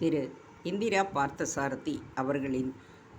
திரு இந்திரா பார்த்தசாரதி அவர்களின்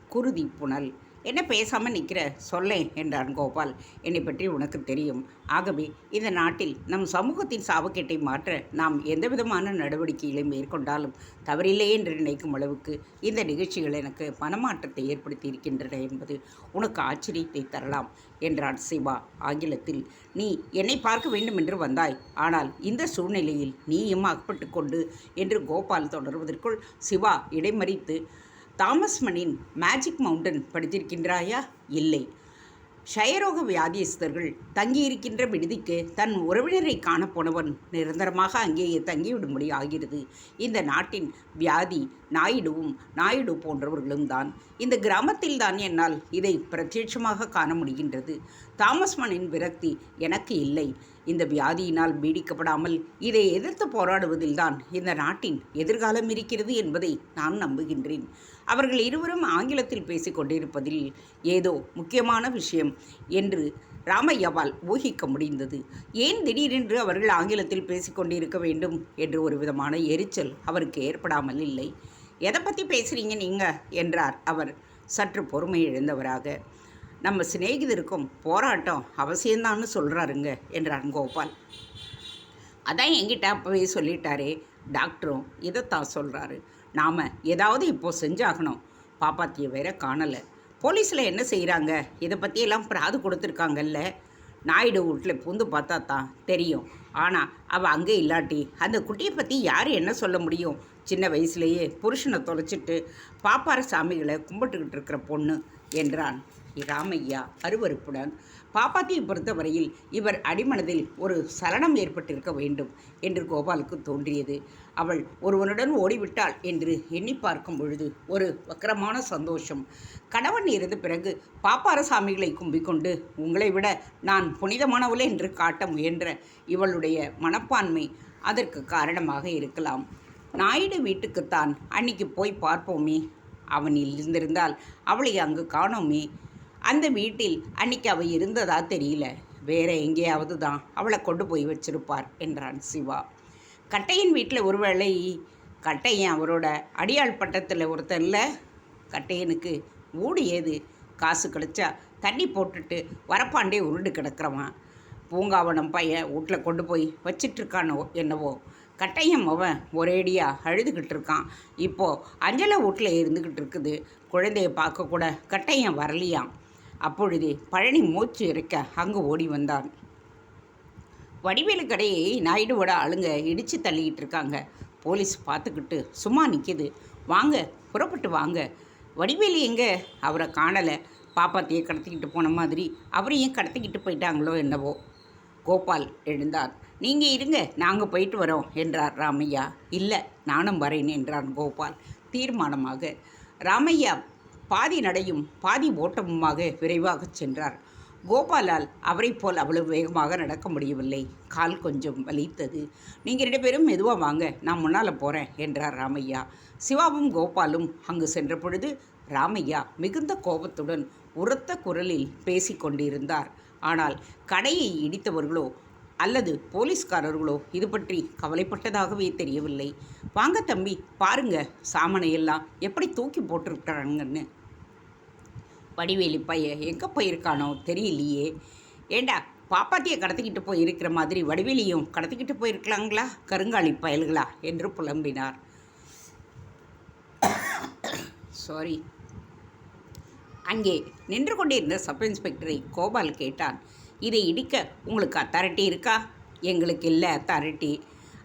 குருதி புனல். என்ன பேசாமல் நிற்கிற சொல்லேன் என்றான் கோபால். என்னை பற்றி உனக்கு தெரியும். ஆகவே இந்த நாட்டில் நம் சமூகத்தின் சாவுக்கேட்டை மாற்ற நாம் எந்த விதமான நடவடிக்கைகளை மேற்கொண்டாலும் தவறில்லை என்று நினைக்கும் அளவுக்கு இந்த நிகழ்ச்சிகள் எனக்கு மனமாற்றத்தை ஏற்படுத்தி இருக்கின்றன என்பது உனக்கு ஆச்சரியத்தை தரலாம் என்றான் சிவா ஆங்கிலத்தில். நீ என்னை பார்க்க வேண்டும் என்று வந்தாய். ஆனால் இந்த சூழ்நிலையில் நீயும் அகப்பட்டு கொண்டு என்று கோபால் தொடர்வதற்குள் சிவா இடைமறித்து தாமஸ் மணின் மேஜிக் மவுண்டன் படித்திருக்கின்றாயா? இல்லை. ஷயரோக வியாதியஸ்தர்கள் தங்கியிருக்கின்ற விடுதிக்கு தன் உறவினரை காணப்போனவன் நிரந்தரமாக அங்கேயே தங்கிவிடும்படி ஆகிறது. இந்த நாட்டின் வியாதி நாயுடுவும் நாயுடு போன்றவர்களும் தான். இந்த கிராமத்தில் தான் என்னால் இதை பிரத்யட்சமாக காண முடிகின்றது. தாமஸ் மணின் விரக்தி எனக்கு இல்லை. இந்த வியாதியினால் பீடிக்கப்படாமல் இதை எதிர்த்து போராடுவதில்தான் இந்த நாட்டின் எதிர்காலம் இருக்கிறது என்பதை நான் நம்புகின்றேன். அவர்கள் இருவரும் ஆங்கிலத்தில் பேசிக்கொண்டிருப்பதில் ஏதோ முக்கியமான விஷயம் என்று ராமையாவால் ஊகிக்க முடிந்தது. ஏன் திடீரென்று அவர்கள் ஆங்கிலத்தில் பேசிக்கொண்டிருக்க வேண்டும் என்று ஒரு விதமான எரிச்சல் அவருக்கு ஏற்படாமல் இல்லை. எதை பற்றி பேசுகிறீங்க நீங்கள் என்றார் அவர் சற்று பொறுமை இழந்தவராக நம்ம சிநேகிதருக்கும் போராட்டம் அவசியம்தான்னு சொல்கிறாருங்க என்றான் கோபால். அதான் என்கிட்ட அப்போவே சொல்லிட்டாரே டாக்டரும் இதைத்தான் சொல்கிறாரு நாம் ஏதாவது இப்போது செஞ்சாகணும். பாப்பாத்திய வேற காணலை. போலீஸில் என்ன செய்கிறாங்க இதை பற்றியெல்லாம் பிராது கொடுத்துருக்காங்கல்ல. நாயுடு வீட்டில் பூந்து பார்த்தா தான் தெரியும். ஆனால் அவள் அங்கே இல்லாட்டி அந்த குட்டியை பற்றி யார் என்ன சொல்ல முடியும்? சின்ன வயசுலேயே புருஷனை தொலைச்சிட்டு பாப்பார சாமிகளை கும்பிட்டுக்கிட்டு இருக்கிற பொண்ணு என்றான் ராமையா அருவருப்புடன் பாப்பாத்தியை பொறுத்தவரையில் இவர் அடிமனதில் ஒரு சலனம் ஏற்பட்டிருக்க வேண்டும் என்று கோபாலுக்கு தோன்றியது. அவள் ஒருவனுடன் ஓடிவிட்டாள் என்று எண்ணி பார்க்கும் பொழுது ஒரு வக்கரமான சந்தோஷம். கணவன் இருந்த பிறகு பாப்பாரசாமிகளை கும்பிக்கொண்டு உங்களை விட நான் புனிதமானவளே என்று காட்ட முயன்ற இவளுடைய மனப்பான்மை அதற்கு காரணமாக இருக்கலாம். நாயுடு வீட்டுக்குத்தான் அன்னைக்கு போய் பார்ப்போமே. அவன் இருந்திருந்தால் அவளை அங்கு காணோமே. அந்த வீட்டில் அன்னைக்கு அவள் இருந்ததா தெரியல. வேற எங்கேயாவது தான் அவளை கொண்டு போய் வச்சிருப்பார் என்றான் சிவா. கட்டையின் வீட்டில் ஒருவேளை கட்டையன் அவரோட அடியாள் பட்டத்தில் ஒருத்தன்ல கட்டையனுக்கு ஊடு ஏது? காசு கிடைச்சா தண்ணி போட்டுட்டு வரப்பாண்டே உருண்டு கிடக்கிறவன். பூங்காவனம் பையன் வீட்டில் கொண்டு போய் வச்சிட்ருக்கானோ என்னவோ? கட்டையம் அவன் ஒரேடியாக அழுதுகிட்டு இருக்கான். இப்போது அஞ்சலை வீட்டில் இருந்துக்கிட்டு இருக்குது. குழந்தைய பார்க்க கூட கட்டையம் வரலையாம். அப்பொழுதே பழனி மூச்சு இருக்க அங்கு ஓடி வந்தான். வடிவேலு கடையை நாயுடுவோட ஆளுங்க இடித்து தள்ளிக்கிட்டு இருக்காங்க போலீஸ் பார்த்துக்கிட்டு சும்மா நிற்கிது வாங்க புறப்பட்டு வாங்க. வடிவேலு எங்கே? அவரை காணலை. பாப்பாத்தையே கடத்திக்கிட்டு போன மாதிரி. அவரையும் கடத்திக்கிட்டு போயிட்டாங்களோ என்னவோ. கோபால் எழுந்தார் நீங்கள் இருங்க நாங்கள் போயிட்டு வரோம் என்றார் ராமையா. இல்லை நானும் வரேன் என்றான் கோபால் தீர்மானமாக. ராமையா பாதி நடையும் பாதி ஓட்டமுமாக விரைவாக சென்றார். கோபாலால் அவரைப் போல் அவ்வளவு வேகமாக நடக்க முடியவில்லை. கால் கொஞ்சம் வலித்தது. நீங்கள் ரெண்டு பேரும் மெதுவாக வாங்க நான் முன்னால் போகிறேன் என்றார் ராமையா. சிவாவும் கோபாலும் அங்கு சென்ற பொழுது ராமையா மிகுந்த கோபத்துடன் உரத்த குரலில் பேசிக்கொண்டிருந்தார் ஆனால் கடையை இடித்தவர்களோ அல்லது போலீஸ்காரர்களோ இது பற்றி கவலைப்பட்டதாகவே தெரியவில்லை. வாங்க தம்பி பாருங்க சாமனையெல்லாம் எப்படி தூக்கி போட்டிருக்கிறாங்கன்னு வடிவேலி பையன் எங்கே போயிருக்கானோ தெரியலையே. ஏண்டா பாப்பாத்தியை கடத்திக்கிட்டு போய் இருக்கிற மாதிரி வடிவேலியும் கடத்திக்கிட்டு போயிருக்கலாங்களா? கருங்காலி பயல்களா? என்று புலம்பினார். சாரி அங்கே நின்று கொண்டிருந்த சப் இன்ஸ்பெக்டரை கோபால் கேட்டான். இதை இடிக்க உங்களுக்கு அத்தாரிட்டி இருக்கா? எங்களுக்கு இல்லை அத்தாரிட்டி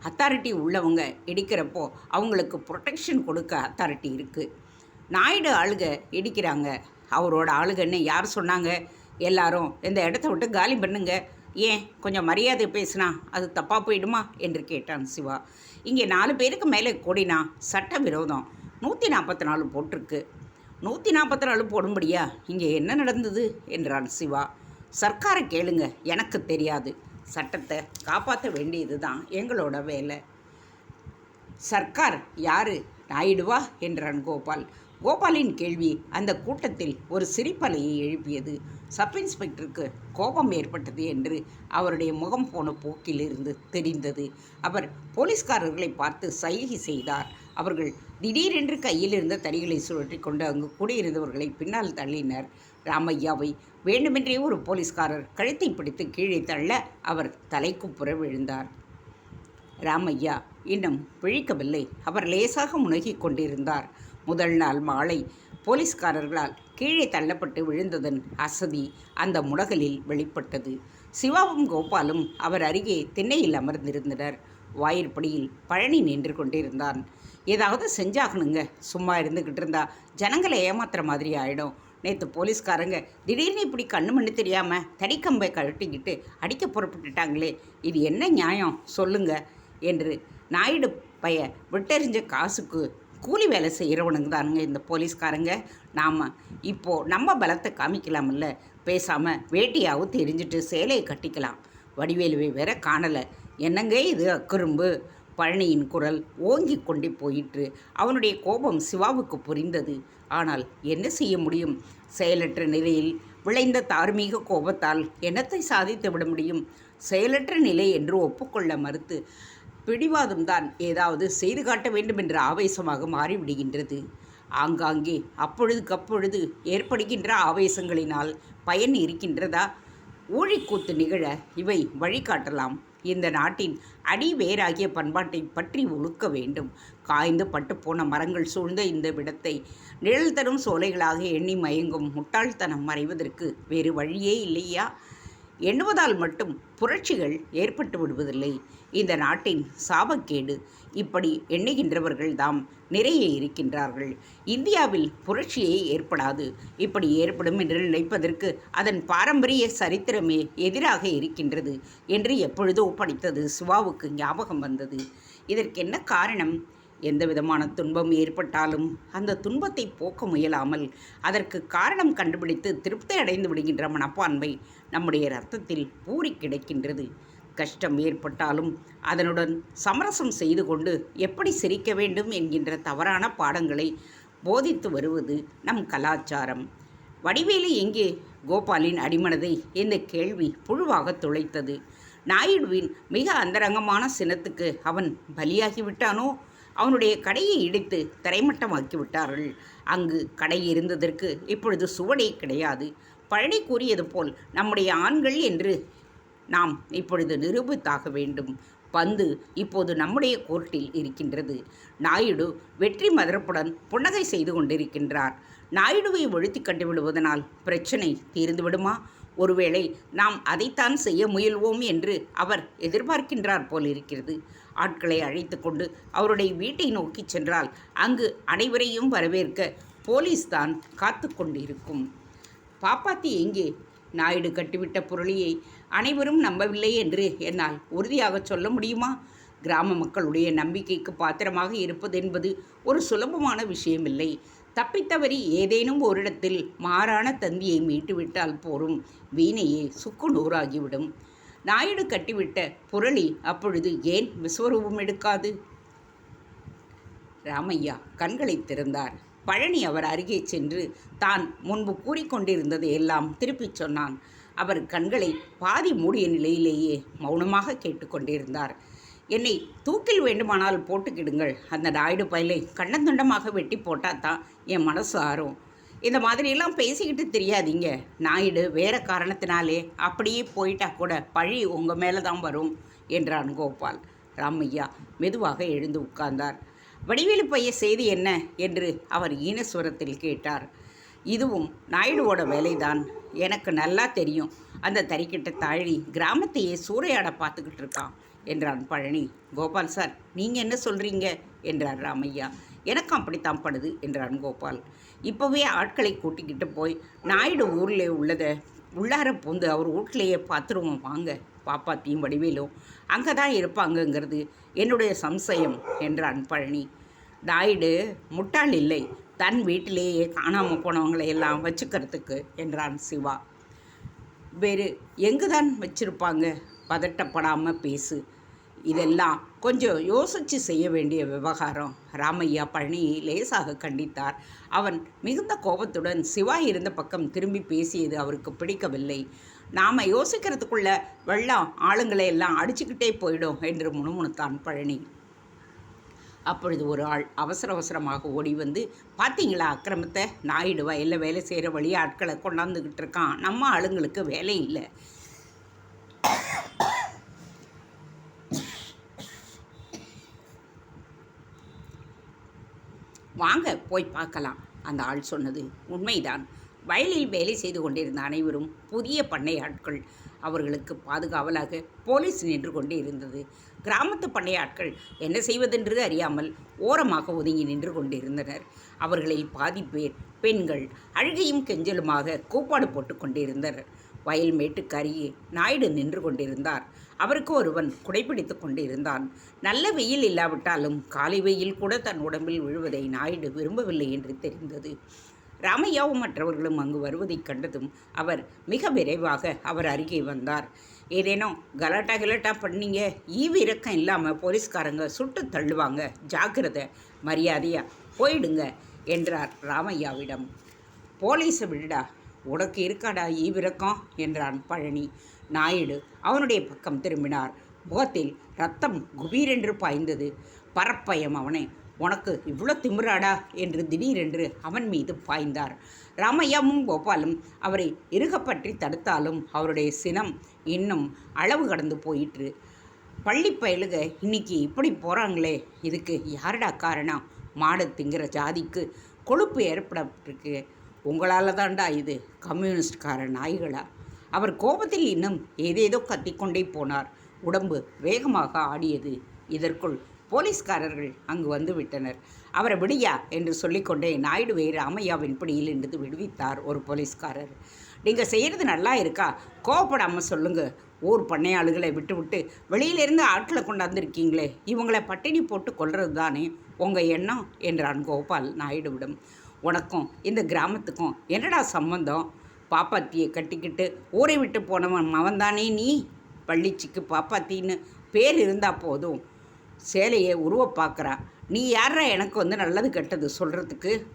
அத்தாரிட்டி உள்ளவங்க இடிக்கிறப்போ அவங்களுக்கு ப்ரொடெக்ஷன் கொடுக்க அத்தாரிட்டி இருக்குது நாயுடு ஆளுக இடிக்கிறாங்க. அவரோட ஆளுகன்னு யார் சொன்னாங்க? எல்லாரும் இந்த இடத்த விட்டு காலி பண்ணுங்க. ஏன் கொஞ்சம் மரியாதை பேசினா அது தப்பாக போயிடுமா? என்று கேட்டான் சிவா. இங்கே நாலு பேருக்கு மேலே கொடினா சட்ட விரோதம் நூற்றி நாற்பத்தி நாலு போட்டிருக்கு. நூற்றி நாற்பத்தி நாலு போடும்படியா இங்கே என்ன நடந்தது? என்றான் சிவா. சர்க்காரை கேளுங்க எனக்கு தெரியாது. சட்டத்தை காப்பாற்ற வேண்டியது தான் எங்களோட வேலை. சர்க்கார் யாரு? நாயிடுவா? என்றான் கோபால். கோபாலின் கேள்வி அந்த கூட்டத்தில் ஒரு சிரிப்பலையை எழுப்பியது. சப் இன்ஸ்பெக்டருக்கு கோபம் ஏற்பட்டது என்று அவருடைய முகம் போன போக்கிலிருந்து தெரிந்தது. அவர் போலீஸ்காரர்களை பார்த்து சைகை செய்தார். அவர்கள் திடீரென்று கையில் இருந்த தடிகளை சுழற்றி கொண்டு அங்கு கூடியிருந்தவர்களை பின்னால் தள்ளினர். ராமையாவை வேண்டுமென்றே ஒரு போலீஸ்காரர் கழுத்தை பிடித்து கீழே தள்ள அவர் தலைக்குப்புற விழுந்தார். ராமையா இன்னும் பிழிக்கவில்லை அவர் லேசாக முனகிக் கொண்டிருந்தார். முதல் நாள் மாலை போலீஸ்காரர்களால் கீழே தள்ளப்பட்டு விழுந்ததன் அசதி அந்த முடகலில் வெளிப்பட்டது. சிவாவும் கோபாலும் அவர் அருகே திண்ணையில் அமர்ந்திருந்தனர். வாயிற்படியில் பழனி நின்று கொண்டிருந்தான். ஏதாவது செஞ்சாகணுங்க. சும்மா இருந்துக்கிட்டு இருந்தா ஜனங்களை ஏமாத்துற மாதிரி ஆயிடும். நேற்று போலீஸ்காரங்க திடீர்னு இப்படி கண்ணு மண்ணு தெரியாமல் தடிக்கம்பை கழட்டிக்கிட்டு அடிக்க புறப்பட்டுட்டாங்களே. இது என்ன நியாயம்? சொல்லுங்க. என்று நாயுடு பைய விட்டெறிஞ்ச காசுக்கு கூலி வேலை செய்கிறவனுங்க தானுங்க இந்த போலீஸ்காரங்க. நாம் இப்போது நம்ம பலத்தை காமிக்கலாம்ல. பேசாமல் வேட்டியாவும் தெரிஞ்சுட்டு சேலையை கட்டிக்கலாம். வடிவேலுவை வேற காணலை. என்னங்க இது அக்குறும்பு பழனியின் குரல் ஓங்கி கொண்டே போயிற்று. அவனுடைய கோபம் சிவாவுக்கு புரிந்தது. ஆனால் என்ன செய்ய முடியும்? செயலற்ற நிலையில் விளைந்த தார்மீக கோபத்தால் என்னத்தை சாதித்து விட முடியும்? செயலற்ற நிலை என்று ஒப்புக்கொள்ள மறுத்து பிடிவாதம்தான் ஏதாவது செய்து காட்ட வேண்டும் என்ற ஆவேசமாக மாறிவிடுகின்றது. ஆங்காங்கே அப்பொழுதுக்கப்பொழுது ஏற்படுகின்ற ஆவேசங்களினால் பயன் இருக்கின்றதா? ஊழிக்கூத்து நிகழ இவை வழிகாட்டலாம் இந்த நாட்டின் அடிவேராகிய பண்பாட்டை பற்றி ஒழுக்க வேண்டும். காய்ந்து பட்டுப்போன மரங்கள் சூழ்ந்த இந்த விடத்தை நிழல் தரும் சோலைகளாக எண்ணி மயங்கும் முட்டாள்தனம் மறைவதற்கு வேறு வழியே இல்லையா? எண்ணுவதால் மட்டும் புரட்சிகள் ஏற்பட்டு விடுவதில்லை. இந்த நாட்டின் சாபக்கேடு இப்படி எண்ணுகின்றவர்கள் தாம் நிறைய இருக்கின்றார்கள். இந்தியாவில் புரட்சியே ஏற்படாது. இப்படி ஏற்படும் என்று நினைப்பதற்கு அதன் பாரம்பரிய சரித்திரமே எதிராக இருக்கின்றது என்று எப்பொழுதோ படித்தது சிவாவுக்கு ஞாபகம் வந்தது. இதற்கென்ன காரணம்? எந்த விதமான துன்பம் ஏற்பட்டாலும் அந்த துன்பத்தை போக்க முயலாமல் அதற்கு காரணம் கண்டுபிடித்து திருப்தி அடைந்து விடுகின்ற மனப்பான்மை நம்முடைய ரத்தத்தில் பூரி கிடைக்கின்றது. கஷ்டம் ஏற்பட்டாலும் அதனுடன் சமரசம் செய்து கொண்டு எப்படி சிரிக்க வேண்டும் என்கின்ற தவறான பாடங்களை போதித்து வருவது நம் கலாச்சாரம். வடிவேலு எங்கே? கோபாலின் அடிமனதை இந்த கேள்வி புழுவாக துளைத்தது. நாயுடுவின் மிக அந்தரங்கமான சினத்துக்கு அவன் பலியாகிவிட்டானோ? அவனுடைய கடையை இடித்து தரைமட்டமாக்கி விட்டார்கள் அங்கு கடை இருந்ததற்கு இப்பொழுது சுவடே கிடையாது. பழனி கூறியது போல் நம்முடைய ஆண்கள் என்று நாம் இப்பொழுது நிரூபித்தாக வேண்டும். பந்து இப்போது நம்முடைய கோர்ட்டில் இருக்கின்றது. நாயுடு வெற்றி மதரப்புடன் புன்னகை செய்து கொண்டிருக்கின்றார். நாயுடுவை ஒழுத்தி கண்டுவிடுவதனால் பிரச்சனை தீர்ந்துவிடுமா? ஒருவேளை நாம் அதைத்தான் செய்ய முயல்வோம் என்று அவர் எதிர்பார்க்கின்றார் போல் இருக்கிறது ஆட்களை அழைத்து கொண்டு அவருடைய வீட்டை நோக்கி சென்றால் அங்கு அனைவரையும் வரவேற்க போலீஸ் தான் காத்து கொண்டிருக்கும். பாப்பாத்தி எங்கே? நாயுடு கட்டிவிட்ட புரளியை அனைவரும் நம்பவில்லை என்று என்னால் உறுதியாக சொல்ல முடியுமா? கிராம மக்களுடைய நம்பிக்கைக்கு பாத்திரமாக இருப்பது என்பது ஒரு சுலபமான விஷயமில்லை. தப்பித்தவறி ஏதேனும் ஓரிடத்தில் மாறான தந்தியை மீட்டுவிட்டால் போரும். வீணையே சுக்கு நூறாகிவிடும். நாயுடு கட்டிவிட்ட புரளி அப்பொழுது ஏன் விஸ்வரூபம் எடுக்காது? ராமையா கண்களை திறந்தார். பழனி அவர் அருகே சென்று தான் முன்பு கூறிக்கொண்டிருந்ததை எல்லாம் திருப்பிச் சொன்னான். அவர் கண்களை பாதி மூடிய நிலையிலேயே மௌனமாக கேட்டுக்கொண்டிருந்தார் என்னை தூக்கில் வேண்டுமானால் போட்டுக்கிடுங்கள். அந்த நாயுடு பயலை கண்டந்துண்டமாக வெட்டி போட்டால் தான் என் மனசு ஆறும். இந்த மாதிரியெல்லாம் பேசிக்கிட்டு தெரியாதீங்க. நாயுடு வேற காரணத்தினாலே அப்படியே போயிட்டா கூட பழி உங்கள் மேலே தான் வரும் என்றான் கோபால். ராமையா மெதுவாக எழுந்து உட்கார்ந்தார். வடிவேலு பைய செய்தி என்ன? என்று அவர் ஈனஸ்வரத்தில் கேட்டார். இதுவும் நாயுடுவோட வேலைதான். எனக்கு நல்லா தெரியும். அந்த தறிக்கிட்ட தாழி கிராமத்தையே சூறையாட பார்த்துக்கிட்டு இருக்கான் என்றான் பழனி. கோபால் சார் நீங்கள் என்ன சொல்கிறீங்க என்றார் ராமையா. எனக்கும் அப்படித்தான் படுது என்றான் கோபால். இப்போவே ஆட்களை கூட்டிக்கிட்டு போய் நாயுடு ஊரில் உள்ளதை உள்ளார பூந்து அவர் வீட்டிலேயே பார்த்துருவோம் வாங்க. பாப்பாத்தியும் வடிவேலும் அங்கே தான் இருப்பாங்கங்கிறது என்னுடைய சம்சயம் என்றான் பழனி. நாயுடு முட்டாள் இல்லை. தன் வீட்டிலேயே காணாமல் போனவங்களை எல்லாம் வச்சுக்கிறதுக்கு என்றான் சிவா. வேறு எங்கு தான் வச்சிருப்பாங்க? பதட்டப்படாமல் பேசு. இதெல்லாம் கொஞ்சம் யோசித்து செய்ய வேண்டிய விவகாரம். ராமையா பழனியை லேசாக கண்டித்தார். அவன் மிகுந்த கோபத்துடன் சிவா இருந்த பக்கம் திரும்பி பேசியது அவருக்கு பிடிக்கவில்லை. நாம் யோசிக்கிறதுக்குள்ள வெள்ளம் ஆளுங்களை எல்லாம் அடிச்சுக்கிட்டே போயிடும் என்று முணுமுணுத்தான் பழனி. அப்பொழுது ஒரு ஆள் அவசர அவசரமாக ஓடி வந்து பார்த்தீங்களா அக்கிரமத்தை? நாயுடு வயலில் வேலை செய்கிற வழி ஆட்களை கொண்டாந்துக்கிட்டு இருக்கான். நம்ம ஆளுங்களுக்கு வேலை இல்லை. வாங்க போய் பார்க்கலாம் அந்த ஆள் சொன்னது. உண்மைதான். வயலில் வேலை செய்து கொண்டிருந்த அனைவரும் புதிய பண்ணை ஆட்கள் அவர்களுக்கு பாதுகாவலாக போலீஸ் நின்று கொண்டு இருந்தது. கிராமத்து பண்ணை ஆட்கள் என்ன செய்வதென்று அறியாமல் ஓரமாக ஒதுங்கி நின்று கொண்டிருந்தனர். அவர்களில் பாதி பேர் பெண்கள். அழுகையும் கெஞ்சலுமாக கூப்பாடு போட்டு கொண்டிருந்தனர். வயல் மேட்டுக்கு அருகே நாயுடு நின்று கொண்டிருந்தார். அவருக்கு ஒருவன் குடைப்பிடித்து கொண்டிருந்தான். நல்ல வெயில் இல்லாவிட்டாலும் காலை வெயில் கூட தன் உடம்பில் விழுவதை நாயுடு விரும்பவில்லை என்று தெரிந்தது. ராமையாவும் மற்றவர்களும் அங்கு வருவதைக் கண்டதும் அவர் மிக விரைவாக அவர் அருகே வந்தார். ஏதேனும் கலாட்டா கிலாட்டா பண்ணீங்க. ஈவு இறக்கம் இல்லாமல் போலீஸ்காரங்க சுட்டு தள்ளுவாங்க. ஜாக்கிரதை மரியாதையாக போயிடுங்க என்றார் ராமையாவிடம். போலீஸை விடுடா. உனக்கு இருக்காடா ஈவிரக்கம் என்றான் பழனி. நாயுடு அவனுடைய பக்கம் திரும்பினார். முகத்தில் ரத்தம் குபீரென்று பாய்ந்தது. பரப்பயம் அவனே உனக்கு இவ்வளோ திமிராடா? என்று திடீரென்று அவன் மீது பாய்ந்தார். ராமையாவும் கோபாலும் அவரை இறுகப்பற்றி தடுத்தாலும் அவருடைய சினம் இன்னும் அளவு கடந்து போயிற்று. பள்ளி பயலுக இன்னைக்கு இப்படி போகிறாங்களே இதுக்கு யாருடா காரணம்? மாடு திங்கிற ஜாதிக்கு கொழுப்பு ஏற்பட்டிருக்கு. உங்களால் தான்டா இது கம்யூனிஸ்ட்கார நாய்களா? அவர் கோபத்தில் இன்னும் ஏதேதோ கத்திக்கொண்டே போனார். உடம்பு வேகமாக ஆடியது. இதற்குள் போலீஸ்காரர்கள் அங்கு வந்து விட்டனர். அவரை விடியா என்று சொல்லிக்கொண்டே நாயுடுவை ராமையாவின் பிடியில் இருந்து விடுவித்தார் ஒரு போலீஸ்காரர். நீங்கள் செய்கிறது நல்லா இருக்கா? கோவப்படாமல் சொல்லுங்கள் ஊர் பண்ணையாளுகளை விட்டுவிட்டு வெளியிலிருந்து ஆட்களை கொண்டாந்துருக்கீங்களே இவங்களை பட்டினி போட்டு கொள்வது தானே உங்கள் எண்ணம்? என்றான் கோபால் நாயுடுவிடம். உனக்கும் இந்த கிராமத்துக்கும் என்னடா சம்பந்தம்? பாப்பாத்தியை கட்டிக்கிட்டு ஊரை விட்டு போனவன் மவன்தானே நீ? பள்ளிச்சிக்கு பாப்பாத்தின்னு பேர் இருந்தால் போதும். சேலையை உருவ பார்க்குறா. நீ யாரா எனக்கு வந்து நல்லது கெட்டது சொல்கிறதுக்கு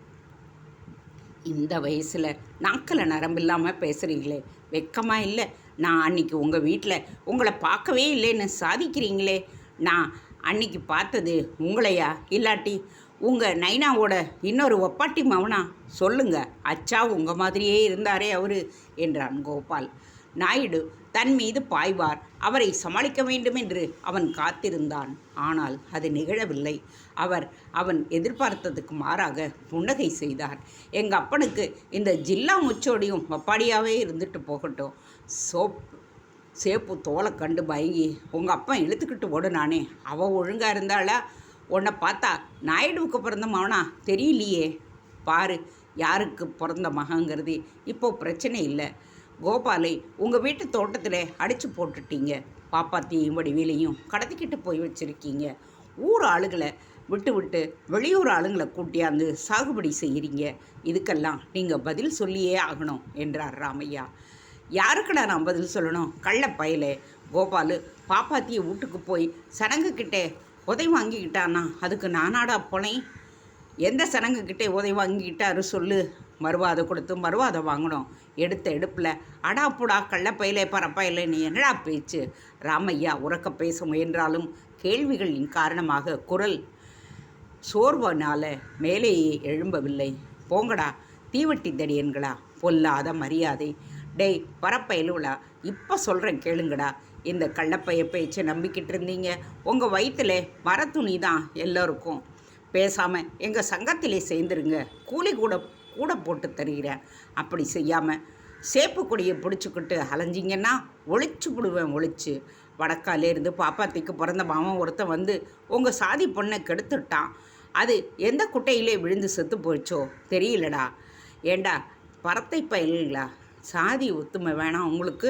இந்த வயசில் நாக்கில் நரம்பு இல்லாமல் பேசுகிறீங்களே வெக்கமாக இல்லை. நான் அன்னைக்கு உங்கள் வீட்டில் உங்களை பார்க்கவே இல்லைன்னு சாதிக்கிறீங்களே. நான் அன்னைக்கு பார்த்தது உங்களையா? இல்லாட்டி உங்கள் நைனாவோட இன்னொரு ஒப்பாட்டி மவனா? சொல்லுங்கள் அச்சா உங்கள் மாதிரியே இருந்தாரே அவரு என்றான் கோபால். நாயுடு தன் மீது பாய்வார். அவரை சமாளிக்க வேண்டும் என்று அவன் காத்திருந்தான். ஆனால் அது நிகழவில்லை. அவர் அவன் எதிர்பார்த்ததுக்கு மாறாக புன்னகை செய்தார். எங்கள் அப்பனுக்கு இந்த ஜில்லா முச்சோடியும் வப்பாடியாகவே இருந்துட்டு போகட்டும். சோப் சேப்பு தோலை கண்டு பயங்கி உங்கள் அப்பன் இழுத்துக்கிட்டு ஓடுனானே அவள் ஒழுங்காக இருந்தாளா? உன்னை பார்த்தா நாயுடுவுக்கு பிறந்த மவனா? தெரியலையே. பாரு யாருக்கு பிறந்த மகங்கிறது. இப்போ பிரச்சனை இல்லை. கோபாலை உங்கள் வீட்டு தோட்டத்தில் அடித்து போட்டுட்டீங்க. பாப்பாத்தியும் வடிவேலையும் கடத்திக்கிட்டு போய் வச்சுருக்கீங்க. ஊர் ஆளுகளை விட்டு விட்டு வெளியூர் ஆளுங்களை கூட்டியாந்து சாகுபடி செய்கிறீங்க இதுக்கெல்லாம் நீங்கள் பதில் சொல்லியே ஆகணும் என்றார் ராமையா. யாருக்குடா நான் பதில் சொல்லணும்? கள்ள பயலே. கோபாலு பாப்பாத்தியை வீட்டுக்கு போய் சடங்குக்கிட்டே உதவி வாங்கிக்கிட்டான்னா அதுக்கு நானாடா போனேன். எந்த சடங்குக்கிட்டே உதவி வாங்கிக்கிட்டாரு சொல்லு. மறுவாதை கொடுத்து மறுவாதை வாங்கணும். எடுத்த எடுப்பில் அடாப்புடா கள்ளப்பயிலே பரப்பயிலே நீ என்னடா பேச்சு? ராமையா உறக்க பேச முயன்றாலும் கேள்விகளின் காரணமாக குரல் சோர்வனால மேலேயே எழும்பவில்லை. போங்கடா தீவட்டி தடியன்களா பொல்லாத மரியாதை. டேய் பரப்பயலுவலா இப்போ சொல்கிறேன் கேளுங்கடா. இந்த கள்ளப்பைய பேச்சை நம்பிக்கிட்டு இருந்தீங்க. உங்கள் வயிற்றுல மரத்துணி தான் எல்லோருக்கும். பேசாமல் எங்கள் சங்கத்திலே சேர்ந்துருங்க. கூலி கூட கூட போட்டு தருகிறேன். அப்படி செய்யாமல் சேப்பு கொடியை பிடிச்சிக்கிட்டு அலைஞ்சிங்கன்னா ஒழிச்சு விடுவேன் ஒழிச்சு வடக்காலேருந்து பாப்பாத்திக்கு பிறந்த மாமன் ஒருத்தன் வந்து உங்கள் சாதி பொண்ணை கெடுத்துட்டான். அது எந்த குட்டையிலே விழுந்து செத்து போயிச்சோ தெரியலடா. ஏண்டா பறத்தை பயில்களா? சாதி ஒத்துமை வேணாம் உங்களுக்கு.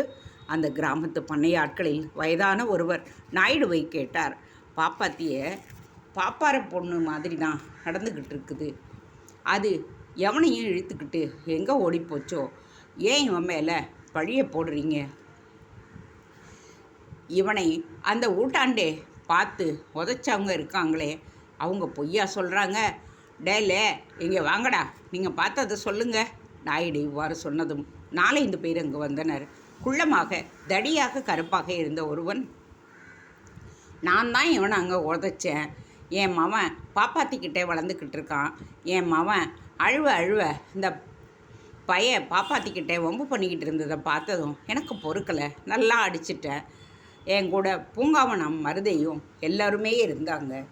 அந்த கிராமத்து பண்ணையாட்களில் வயதான ஒருவர் நாயுடுவை கேட்டார். பாப்பாத்திய பாப்பார பொண்ணு மாதிரி தான் நடந்துக்கிட்டு இருக்குது அது எவனையும் இழுத்துக்கிட்டு எங்கே ஓடிப்போச்சோ? ஏன் இவன் மேலே பழிய போடுறீங்க? இவனை அந்த ஊட்டாண்டே பார்த்து உதைச்சவங்க இருக்காங்களே அவங்க பொய்யா சொல்கிறாங்க டேலே இங்கே வாங்கடா. நீங்கள் பார்த்ததை சொல்லுங்கள் நாயுடு இவ்வாறு சொன்னதும் நாலைந்து பேர் அங்கு வந்தனர். குள்ளமாக தடியாக கருப்பாக இருந்த ஒருவன் நான் தான் இவனை அங்கே உதைச்சேன். என் மவன் பாப்பாத்திக்கிட்டே வளர்ந்துக்கிட்டு இருக்கான் என் மவன் அழுவ அழுவ இந்த பைய பாப்பாத்திக்கிட்டே வம்பு பண்ணிக்கிட்டு இருந்ததை பார்த்ததும் எனக்கு பொறுக்கலை. நல்லா அடிச்சிட்டேன். என் கூட பூங்காவனம் மருதையும் எல்லாருமே இருந்தாங்க.